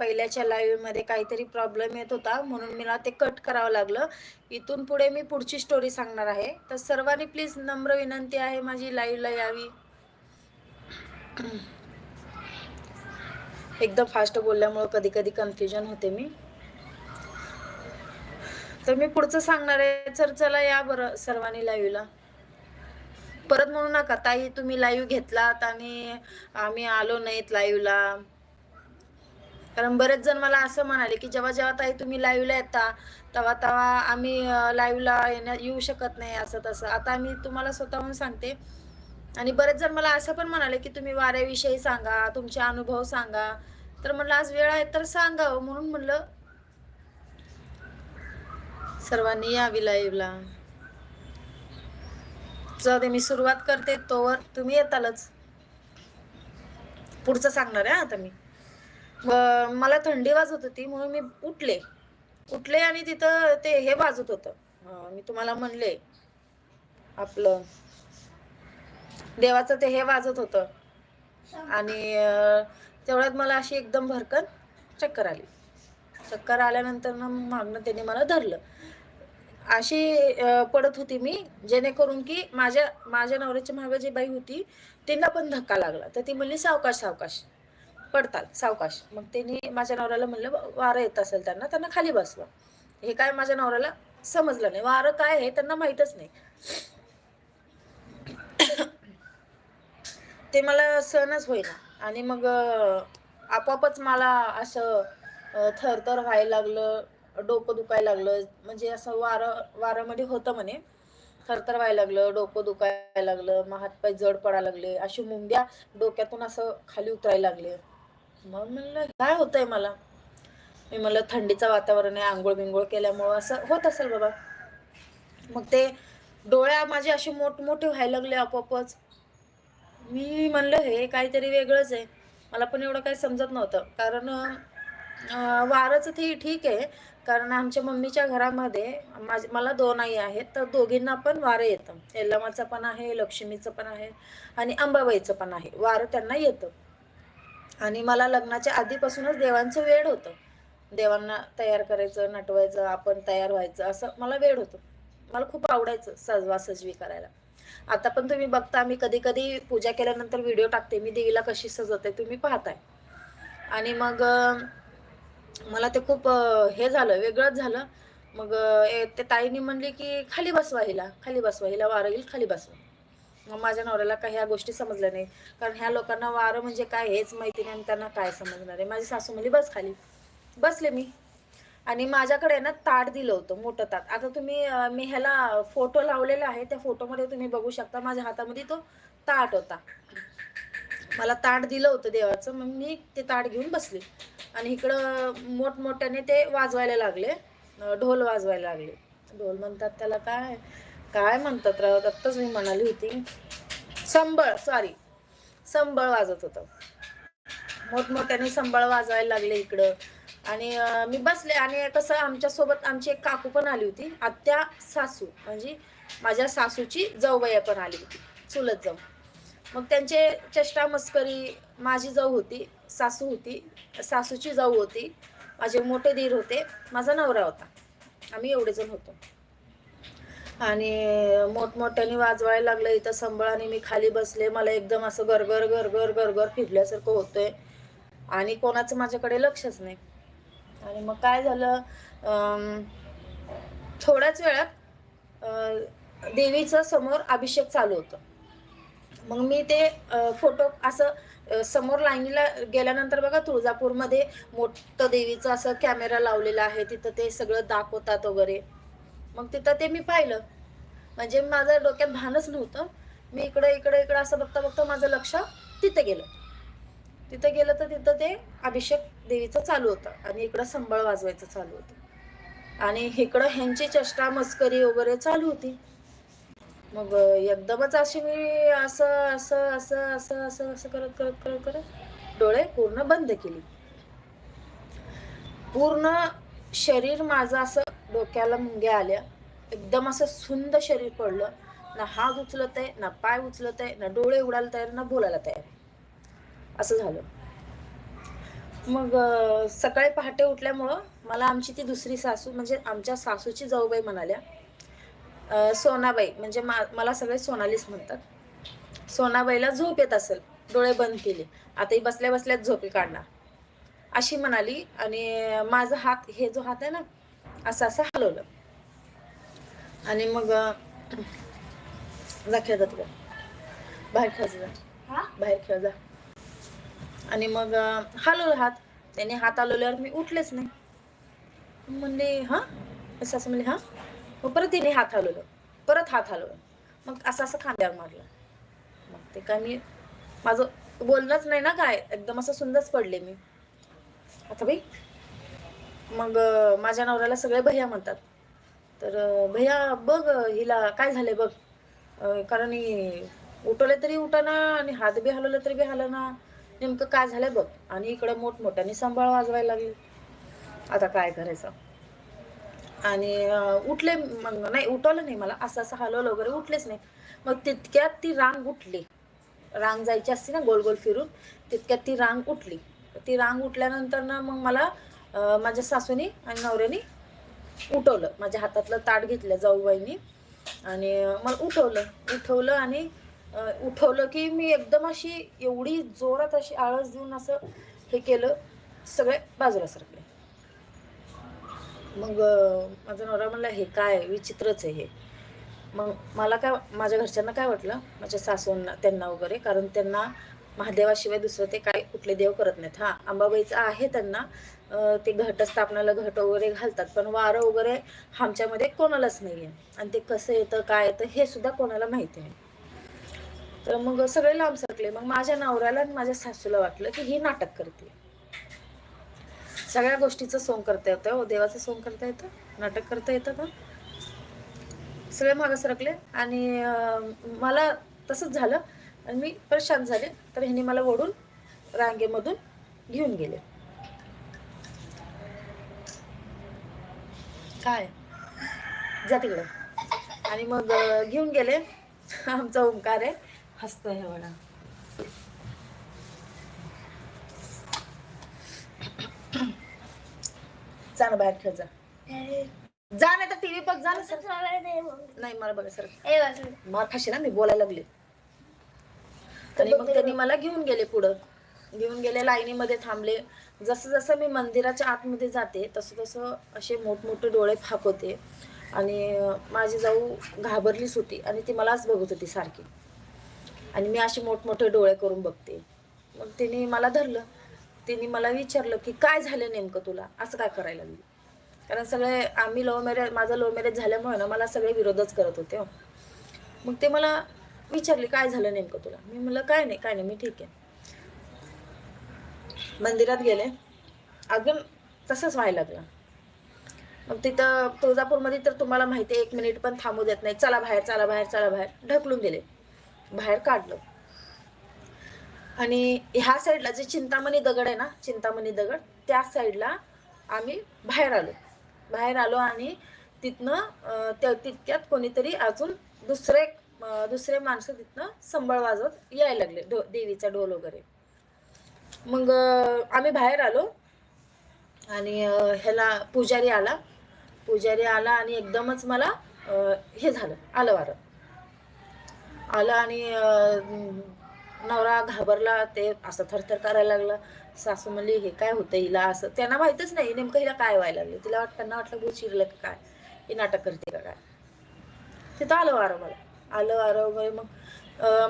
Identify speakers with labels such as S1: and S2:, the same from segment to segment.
S1: पहिल्याच्या लाईव्हमध्ये काहीतरी प्रॉब्लेम येत होता म्हणून मला ते कट करावं लागलं. इथून पुढे मी पुढची स्टोरी सांगणार आहे. तर सर्वांनी प्लीज नम्र विनंती आहे माझी लाईव्हला यावी. एकदम फास्ट बोलल्यामुळं कधी कधी कन्फ्युजन होते मी. तर मी पुढचं सांगणार आहे. सर चला या बरं सर्वांनी लाईव्हला परत म्हणू नका ताई तुम्ही लाईव्ह घेतलात आणि आम्ही आलो नाहीत लाईव्हला कारण बरेच जण मला असं म्हणाले की जेव्हा जेव्हा ताई तुम्ही लाईव्हला येता तेव्हा तेव्हा आम्ही लाईव्हला येण्या येऊ शकत नाही असं तसं. आता मी तुम्हाला स्वतःहून सांगते. आणि बरेच जण मला असं पण म्हणाले की तुम्ही वाऱ्याविषयी सांगा तुमचे अनुभव सांगा. तर म्हणलं आज वेळ आहे तर सांगावं हो, म्हणून म्हणलं. सर्वांनी यावी लाईव्हला जाऊ दे मी सुरुवात करते तोवर. तुम्ही येतालच. पुढचं सांगणार आहे आता मी. मला थंडी वाजत होती म्हणून मी उठले. उठले आणि तिथं ते हे वाजत होतं. मी तुम्हाला म्हणले आपलं देवाचं ते हे वाजत होतं. आणि तेवढ्यात मला अशी एकदम भरकन चक्कर आली. चक्कर आल्यानंतर ना मागणं त्याने मला धरलं. अशी पडत होती मी जेणेकरून की माझ्या माझ्या नवऱ्याच्या मागे जी बाई होती तिला पण धक्का लागला. तर ती म्हणली सावकाश सावकाश. पडताल सावकाश. मग त्यांनी माझ्या नवऱ्याला म्हणलं वारं येत असेल त्यांना त्यांना खाली बसवा. हे काय माझ्या नवऱ्याला समजलं नाही. वारं काय आहे त्यांना माहीतच नाही. ते मला सहनच होईना. आणि मग आपोआपच मला असं थरथर व्हायला लागलं डोकं दुखायला लागलं. म्हणजे असं वारं वारामध्ये होतं म्हणे. थरथर व्हायला लागलं डोकं दुखायला लागलं मग हातपाय जड पडायला लागले. अशी मुंग्या डोक्यातून असं खाली उतरायला लागले. मग म्हणलं काय होतंय मला? मी म्हणलं थंडीचं वातावरण आहे आंघोळ बिंघोळ केल्यामुळं असं होत असेल बाबा. मग ते डोळ्या माझे असे मोठमोठे व्हायला लागले आपोआपच. मी म्हणलं हे काहीतरी वेगळंच आहे. मला पण एवढं काही समजत नव्हतं. कारण वारंच वारंचं ते ठीक आहे. कारण आमच्या मम्मीच्या घरामध्ये माझ मला दोन आई आहेत तर दोघींना पण वारं येतं. यल्लमाचं पण आहे लक्ष्मीचं पण आहे आणि अंबाबाईचं पण आहे. वारं त्यांना येतं. आणि मला लग्नाच्या आधीपासूनच देवांचं वेळ होतं. देवांना तयार करायचं नटवायचं आपण तयार व्हायचं असं मला वेळ होतं. मला खूप आवडायचं सजवा सजवी करायला. आता पण तुम्ही बघता मी कधी कधी पूजा केल्यानंतर व्हिडिओ टाकते मी देवीला कशी सजवते तुम्ही पाहताय. आणि मग मला ते खूप हे झालं वेगळंच झालं. मग ते ताईने म्हणली की खाली बसवा हिला खाली बसवा हिला वारं येईल खाली बसवा. माझ्या नवऱ्याला काही ह्या गोष्टी समजल्या नाही कारण ह्या लोकांना वारं म्हणजे काय हेच माहिती नाही आणि त्यांना काय समजणार आहे? माझी सासू म्हणली बस खाली. बसले मी. आणि माझ्याकडे ना ताट दिलं होतं मोठं ताट. आता तुम्ही मी ह्याला फोटो लावलेला आहे त्या फोटोमध्ये तुम्ही बघू शकता माझ्या हातामध्ये तो ताट होता. मला ताट दिलं होतं देवाचं मग मी ते ताट घेऊन बसले. आणि इकडं मोठमोठ्याने ते वाजवायला लागले. ढोल वाजवायला लागले. ढोल म्हणतात त्याला काय? काय म्हणतात राव? आत्ताच मी म्हणाली होती. संबळ सॉरी संबळ वाजत होतं. मोठमोठ्याने संबळ वाजवायला लागले इकडं. आणि मी बसले आणि कसं आमच्यासोबत आमची एक काकू पण आली होती. आत्या सासू म्हणजे माझ्या सासूची जाऊबाई पण आली होती. चुलत जाऊ. मग त्यांचे चेष्टा मस्करी माझी जाऊ होती सासू होती सासूची जाऊ होती. माझे मोठे दीर होते. माझा नवरा होता. आम्ही एवढे जण होतो. आणि मोठमोठ्याने वाजवायला लागलं इथं संबळ आणि मी खाली बसले. मला एकदम असं गरगर गरगर गरगर फिरल्यासारखं होतंय. आणि कोणाचं माझ्याकडे लक्षच नाही. आणि मग काय झालं थोड्याच वेळात देवीचं समोर अभिषेक चालू होतं. मग मी ते फोटो असं समोर लाईनीला गेल्यानंतर बघा तुळजापूरमध्ये मोठं देवीचं असं कॅमेरा लावलेला आहे. तिथं ते सगळं दाखवतात वगैरे. मग तिथं ते मी पाहिलं. म्हणजे माझं डोक्यात भानच नव्हतं. मी इकडे इकडे इकडं असं बघता बघता माझं लक्ष तिथं गेलं. तिथं गेलं तर तिथं ते अभिषेक देवीचं चालू होतं आणि इकडं संबळ वाजवायचं चालू होतं. आणि इकडं ह्यांची चष्टा मस्करी वगैरे चालू होती. मग एकदमच अशी मी असं असं असं असं असं असं करत करत करत करत डोळे पूर्ण बंद केली. पूर्ण शरीर माझं असं डोक्याला मुंग्या आल्या. एकदम असं सुंदर शरीर पडलं. ना हात उचलत आहे ना पाय उचलत आहे ना डोळे उडायला तयार ना बोलायला तयार आहे. असं झालं. मग सकाळी पहाटे उठल्यामुळं मला आमची ती दुसरी सासू म्हणजे आमच्या सासूची जाऊबाई म्हणाल्या सोनाबाई म्हणजे मा मला सगळे सोनालीच म्हणतात. सोनाबाईला झोप येत असेल डोळे बंद केले. आता ही बसल्या बसल्याच झोपे काढणार. अशी म्हणाली आणि माझा हात हे जो हात आहे ना असं असं हलवलं. आणि मग जा खेळ जा बाहेर खेळ जा.
S2: हा?
S1: बाहेर खेळ जा. आणि मग हलवलं हात. त्याने हात हलवल्यावर मी उठलेच नाही. म्हणले हां? असं असं म्हणले हां? मग परत तिने हात हलवलं. परत हात हलवलं. मग असं असं खांद्यावर मारलं. मग ते काय मी माझं बोलणंच नाही ना काय. एकदम असं सुंदरच पडले मी. आता बाई मग माझ्या नवऱ्याला सगळे भैया म्हणतात. तर भैया बघ हिला काय झालंय बघ. कारण उठवले तरी उठाना आणि हात बी हलवलं तरी बी हलवना. नेमकं काय झालंय बघ. आणि इकडं मोठमोठ्याने सांभाळ वाजवायला लागली. आता काय करायचं? आणि उठले मग नाही उठवलं नाही मला. असं असं हलवलं वगैरे उठलेच नाही. मग तितक्यात ती रांग उठली. रांग जायची असते ना गोल गोल फिरून तितक्यात ती रांग उठली. ती रांग उठल्यानंतर ना मग मला माझ्या सासूनी आणि नवऱ्यानी उठवलं. माझ्या हातातलं ताट घेतलं जाऊबाईंनी आणि मला उठवलं. उठवलं आणि उठवलं की मी एकदम अशी एवढी जोरात अशी आळस देऊन असं हे केलं सगळे बाजूला सरकले मग माझा नवरा म्हणला हे काय विचित्रच आहे हे. मग मला काय माझ्या घरच्यांना काय वाटलं? माझ्या सासूंना त्यांना वगैरे कारण त्यांना महादेवाशिवाय दुसरं ते काय कुठले देव करत नाहीत. हां अंबाबाईचं आहे त्यांना ते घटस्थापनाला घट वगैरे घालतात. पण वारं वगैरे आमच्यामध्ये कोणालाच नाही आहे आणि ते कसं येतं काय येतं हे सुद्धा कोणाला माहिती नाही. तर मग सगळे लांब सरकले. मग माझ्या नवऱ्याला आणि माझ्या सासूला वाटलं की ही नाटक करते. सगळ्या गोष्टीचं सोंग करता येतं हो. देवाचं सोंग करता येतं नाटक करता येतं का? सगळे मागं सरकले आणि मला तसंच झालं. आणि मी परेशान झाले. तर ह्यांनी मला ओढून रांगेमधून घेऊन गेले. काय? जा तिकडं. आणि मग घेऊन गेले. आमचा ओंकार आहे. हसतोय हे बघा जा ना बाहेर खेळ जा. जा नाही तर टीव्ही बघ जा ना सर. नाही मला बघा सर. मार खाशी ना मी बोलायला लागले. आणि मग त्यांनी मला घेऊन गेले पुढं. घेऊन गेले लाईनीमध्ये थांबले. जसं जसं मी मंदिराच्या आतमध्ये जाते तसं तसं असे मोठमोठे डोळे फाकवते. आणि माझी जाऊ घाबरलीच होती आणि ती मलाच बघत होती सारखी. आणि मी असे मोठमोठे डोळे करून बघते. मग तिने मला धरलं. तिने मला विचारलं की काय झालं नेमकं तुला? असं काय करायला लागली? कारण सगळे आम्ही लव्ह मॅरेज माझं लव्ह मॅरेज झाल्यामुळे ना मला सगळे विरोधच करत होते. हो. मग ते मला विचारले काय झालं नेमकं तुला? मी म्हणलं काय नाही काय नाही मी ठीक आहे. मंदिरात गेले. अजून तसंच व्हायला लागलं. मग तिथं तुळजापूरमध्ये तर तुम्हाला माहिती आहे एक मिनिट पण थांबू देत नाही. चला बाहेर चला बाहेर चला बाहेर. ढकलून दिले बाहेर काढलं. आणि ह्या साईडला जे चिंतामणी दगड आहे ना चिंतामणी दगड त्या साईडला आम्ही बाहेर आलो. बाहेर आलो आणि तिथनं त्या तितक्यात कोणीतरी अजून दुसरे दुसरे माणसं तिथनं संबळ वाजवत यायला लागले. ढो देवीचा ढोल वगैरे. मग आम्ही बाहेर आलो. आणि ह्याला पुजारी आला. पुजारी आला आणि एकदमच मला हे झालं आलं वारं. आलं आणि नवरा घाबरला ते असं थरथर करायला लागला. सासू म्हणली हे काय होतं हिला असं? त्यांना माहीतच नाही नेमकं हिला काय व्हायला लागलं? तिला वाट त्यांना वाटलं बोल शिरलं की काय? हे नाटक करते का काय? तिथं आलं वारं मला. आलं वारं वगैरे मग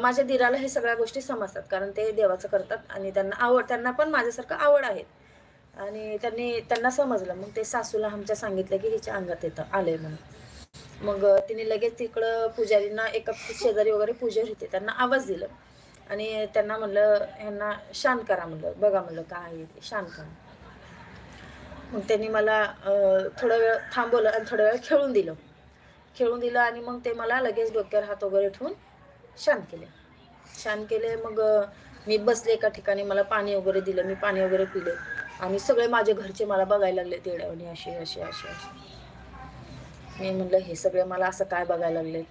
S1: माझ्या दिराला हे सगळ्या गोष्टी समजतात कारण ते देवाचं करतात आणि त्यांना आवड त्यांना पण माझ्यासारखं आवड आहे. आणि त्यांनी त्यांना समजलं. मग ते सासूला आमच्या सांगितलं की हिच्या अंगात येतं आलंय म्हणून. मग तिने लगेच तिकडं पुजारींना एका शेजारी वगैरे पुजारी होते. त्यांना आवाज दिलं. आणि त्यांना म्हणलं ह्यांना शांत करा म्हणलं. बघा म्हणलं काय आहे ते, शांत करा. मग त्यांनी मला थोडा वेळ थांबवलं आणि थोडा वेळ खेळून दिलं. खेळून दिलं आणि मग ते मला लगेच डोक्यावर हात वगैरे ठेवून शान केले. शान केले. मग मी बसले एका ठिकाणी. मला पाणी वगैरे दिलं. मी पाणी वगैरे पिले. आणि सगळे माझे घरचे मला बघायला लागले तेड्यावणी असे असे असे असे. मी म्हणलं हे सगळे मला असं काय बघायला लागले?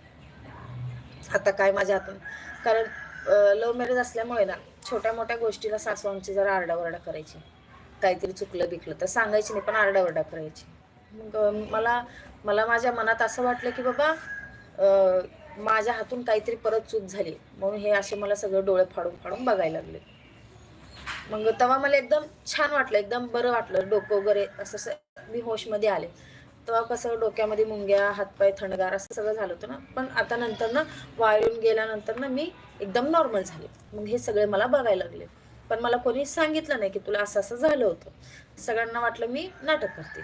S1: आता काय माझ्या हातून? कारण लव्ह मॅरेज असल्यामुळे ना छोट्या मोठ्या गोष्टीला सासू आमची जरा आरडाओरडा करायची. काहीतरी चुकलं बिकलं तर सांगायची नाही पण आरडाओरडा करायची. मग मला मला माझ्या मनात असं वाटलं की बाबा माझ्या हातून काहीतरी परत चूक झाली. म्हणून हे असे मला सगळं डोळे फाडून फाडून बघायला लागले. मग तेव्हा मला एकदम छान वाटलं एकदम बरं वाटलं. डोकं वगैरे असं असं मी होशमध्ये आले. तेव्हा कसं डोक्यामध्ये मुंग्या हातपाय थंडगार असं सगळं झालं होतं ना. पण आता नंतर ना वाळून गेल्यानंतर ना मी एकदम नॉर्मल झाले. मग हे सगळे मला बघायला लागले. पण मला कोणी सांगितलं नाही की तुला असं असं झालं होतं. सगळ्यांना वाटलं मी नाटक करते.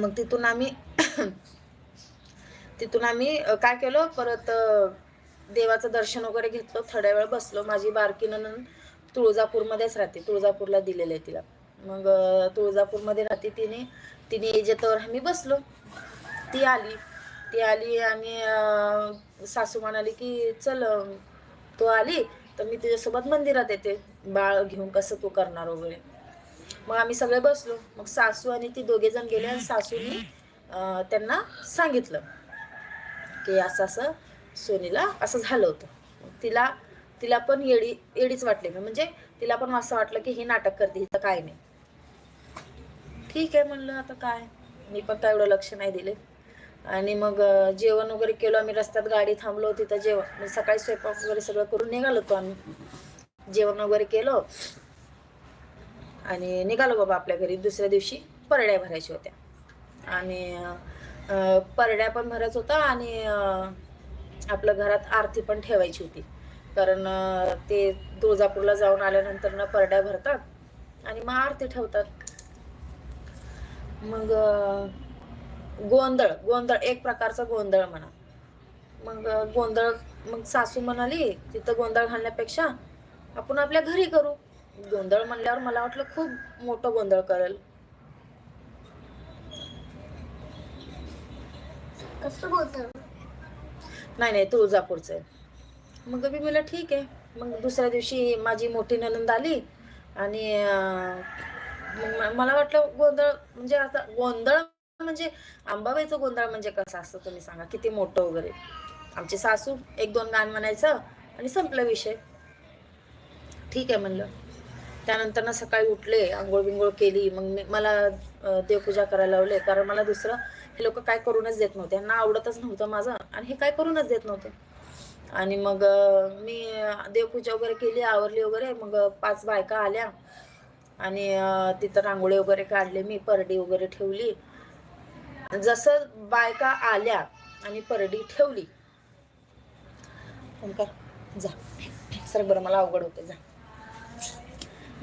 S1: मग तिथून आम्ही तिथून आम्ही काय केलं परत देवाचं दर्शन वगैरे घेतलं. थोड्या वेळ बसलो. माझी बारकी तुळजापूरमध्येच राहते. तुळजापूरला दिलेलं आहे तिला. मग तुळजापूरमध्ये राहते तिने. तिने येजेतवर आम्ही बसलो. ती आली. ती आली आणि सासू म्हणाली की चल तो तू आली तर मी तुझ्यासोबत मंदिरात येते. बाळ घेऊन कसं तू करणार वगैरे. मग आम्ही सगळे बसलो. मग सासू आणि ती दोघे जण गेले आणि सासूनी त्यांना सांगितलं. की असं असं सोनीला असं झालं होतं. तिला तिला पण येडी येडीच वाटली. म्हणजे तिला पण असं वाटलं की ही नाटक करते हिचं काय नाही. ठीक आहे म्हणलं आता काय? मी पण काय एवढं लक्ष नाही दिले. आणि मग जेवण वगैरे केलं. आम्ही रस्त्यात गाडी थांबलो तिथं जेवण म्हणजे सकाळी स्वयंपाक वगैरे सगळं करून निघालो होतो आम्ही. जेवण वगैरे केलं. आणि निघालो बाबा आपल्या घरी. दुसऱ्या दिवशी परड्या भरायच्या होत्या. आणि परड्या पण भरायचं होता आणि आपलं आपल्या घरात आरती पण ठेवायची होती. कारण ते तुळजापूरला जाऊन आल्यानंतर ना परड्या भरतात आणि मग आरती ठेवतात. मग गोंधळ गोंधळ एक प्रकारचा गोंधळ म्हणा. मग गोंधळ मग सासू म्हणाली तिथं गोंधळ घालण्यापेक्षा आपण आपल्या घरी करू. गोंधळ म्हणल्यावर मला वाटलं खूप मोठं गोंधळ करेल
S2: कसं बोलतो
S1: नाही नाही तुळजापूरचं आहे. मग मी म्हणलं ठीक आहे. मग दुसऱ्या दिवशी माझी मोठी ननंद आली आणि अं, मग मला वाटलं गोंधळ म्हणजे आता गोंधळ म्हणजे आंबाबाईचं गोंधळ म्हणजे कसं असतं तुम्ही सांगा? किती मोठं वगैरे. आमची सासू एक दोन गाण म्हणायचं आणि संपला विषय. ठीक आहे म्हणलं. त्यानंतर ना सकाळी उठले आंघोळ बिंघोळ केली. मग मी मला अं, देवपूजा करायला लावले. कारण मला दुसरं हे लोक काय करूनच देत नव्हते. यांना आवडतच नव्हतं माझं आणि हे काय करूनच देत नव्हते. आणि मग मी देवपूजा वगैरे केली आवरली वगैरे. मग पाच बायका आल्या. आणि तिथं रांगोळी वगैरे काढले मी परडी वगैरे ठेवली. जसं बायका आल्या आणि परडी ठेवली. जा. सर बरं मला अवघड होते जा.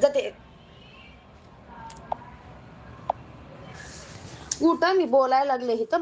S1: जाते. कुठं मी बोलायला लागले. इथं